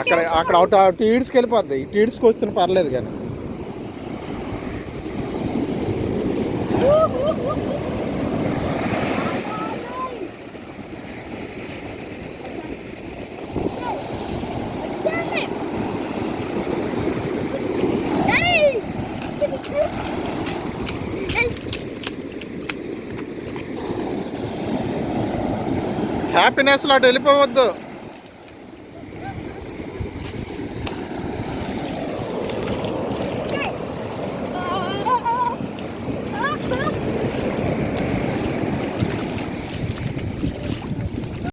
అక్కడ అక్కడ అవుట్ టీడ్స్కి వెళ్ళిపోద్ది. టీడ్స్కి వచ్చిన పర్లేదు కానీ. హ్యాపీనెస్లో అటు వెళ్ళిపోవద్దు.